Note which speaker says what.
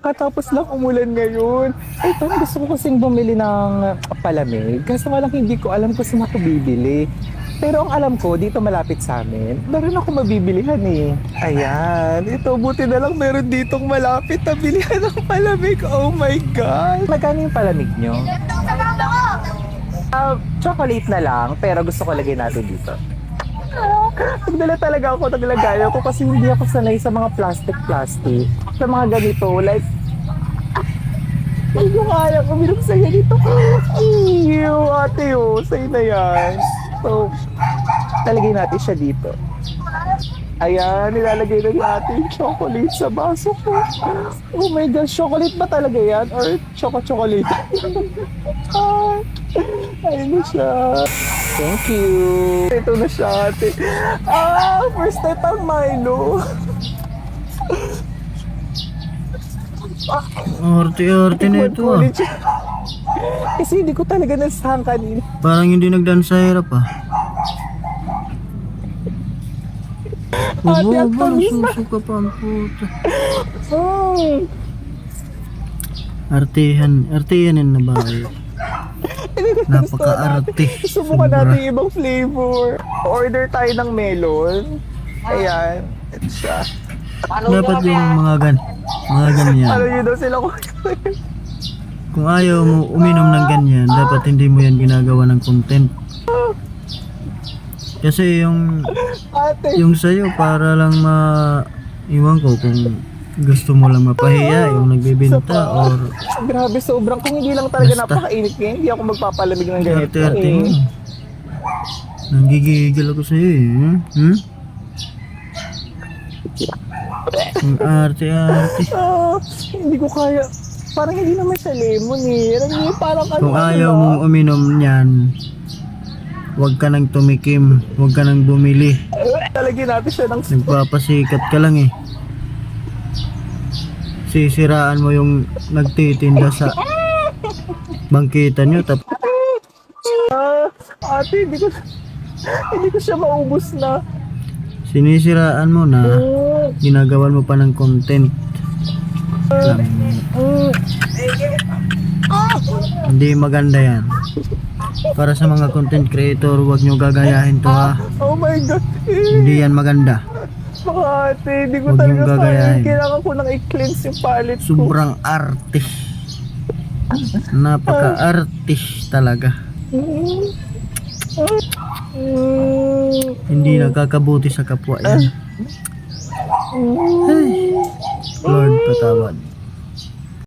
Speaker 1: Katapos lang umulan ngayon. Ay, parang gusto ko kasing bumili ng palamig. Kaso nga lang hindi ko alam kung saan ako bibili. Pero ang alam ko, dito malapit sa amin, meron ako mabibilihan eh. Ayan, ito buti na lang meron ditong malapit na bilihan ng palamig. Oh my God! Magkano yung palamig nyo? Ah, chocolate na lang, pero gusto ko lagay natin dito. Nagdala talaga ako ng lagayan ko kasi hindi ako sanay sa mga plastic-plastic. Sa mga ganito, like, hindi ko kaya uminom sa ganito. Ew, ate oh, sa'yo na yan. So, talagay natin siya dito. Ayan, nilalagay na ni yung chocolate sa baso ko. Oh my gosh, chocolate ba talaga yan? Or choco-chocolate? ayun na siya. Thank you. Ito na siya, ate. Ah, first time ang Milo.
Speaker 2: Arte-arte na ito ah.
Speaker 1: Kasi hindi ko talaga nasahan kanina.
Speaker 2: Parang hindi nagdaan sa hirap ah.
Speaker 1: Ate, ang
Speaker 2: Bobo,
Speaker 1: tamis na.
Speaker 2: nasusuka pa ang puta.
Speaker 1: Mm.
Speaker 2: Artehan, artehanin na ba kayo? Napaka-arte.
Speaker 1: Subukan natin yung ibang flavor. Order tayo ng melon. Ayan. Ito siya.
Speaker 2: Dapat yung mga gan, mga ganyan.
Speaker 1: Ano yun daw sila ko?
Speaker 2: Kung ayaw mo uminom ng ganyan, dapat hindi mo yan ginagawa ng content. Kasi yung
Speaker 1: Ate.
Speaker 2: yung sa'yo para lang ma iwan ko kung gusto mo lang mapahiya yung nagbebenta or
Speaker 1: Grabe, sobrang. Kung hindi lang talaga
Speaker 2: Basta.
Speaker 1: napakainit ngayon, hindi ako magpapalamig ng ganito.
Speaker 2: arte-arte mo.
Speaker 1: Eh.
Speaker 2: Nanggigigil ako sa'yo eh. Hmm? Hmm? Ang arte-arte.
Speaker 1: Ah, hindi ko kaya. Parang hindi naman siya lemon eh. Alam niyo, parang ano.
Speaker 2: Kung
Speaker 1: ano
Speaker 2: ayaw mong uminom niyan, huwag ka nang tumikim, huwag ka nang bumili.
Speaker 1: Talagyan natin siya ng
Speaker 2: Nagpapasikat ka lang eh. Sisiraan mo yung nagtitinda sa bangkita nyo tap
Speaker 1: Ah, ate, hindi ko hindi ko siya maubos na.
Speaker 2: sinisiraan mo na
Speaker 1: Mm,
Speaker 2: ginagawan mo pa ng content lang.
Speaker 1: mm.
Speaker 2: hindi maganda yan para sa mga content creator huwag nyo gagayahin to ha
Speaker 1: Oh my God.
Speaker 2: Hindi yan maganda
Speaker 1: Baka ate, hindi ko
Speaker 2: Huwag
Speaker 1: talaga
Speaker 2: niyong
Speaker 1: kaya.
Speaker 2: gagayahin.
Speaker 1: Kailangan ko nang i-cleanse yung palette ko.
Speaker 2: sobrang arte napaka arte talaga
Speaker 1: Mm. Mm.
Speaker 2: hindi nagkakabuti sa kapwa yan
Speaker 1: Mm.
Speaker 2: Lord patawad